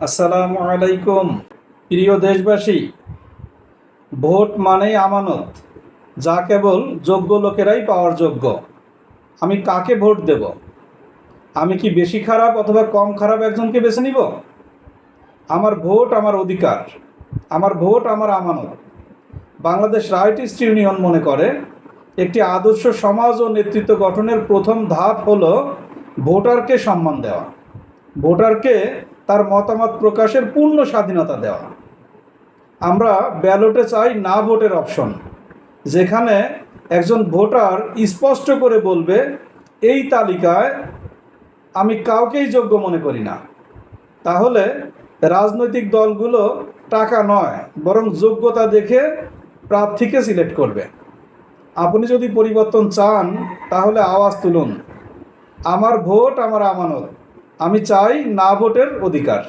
আসসালামু আলাইকুম, প্রিয় দেশবাসী। ভোট মানেই আমানত, যা কেবল যোগ্য লোকেরাই পাওয়ার যোগ্য। আমি কাকে ভোট দেব? আমি কি বেশি খারাপ অথবা কম খারাপ একজনকে বেছে নিব? আমার ভোট আমার অধিকার, আমার ভোট আমার আমানত। বাংলাদেশ রাইটিস্ট ইউনিয়ন মনে করে, একটি আদর্শ সমাজ ও নেতৃত্ব গঠনের প্রথম ধাপ হলো ভোটারকে সম্মান দেওয়া। ভোটারকে তার মতামত প্রকাশের পূর্ণ স্বাধীনতা দেওয়া। আমরা ব্যালটে চাই না ভোটের অপশন, যেখানে একজন ভোটার স্পষ্ট করে বলবে, এই তালিকায় আমি কাউকেই যোগ্য মনে করি না। তাহলে রাজনৈতিক দলগুলো টাকা নয়, বরং যোগ্যতা দেখে প্রার্থীকে সিলেক্ট করবে। আপনি যদি পরিবর্তন চান, তাহলে আওয়াজ তুলুন। আমার ভোট, আমার আমানত। আমি চাই না ভোটের অধিকার।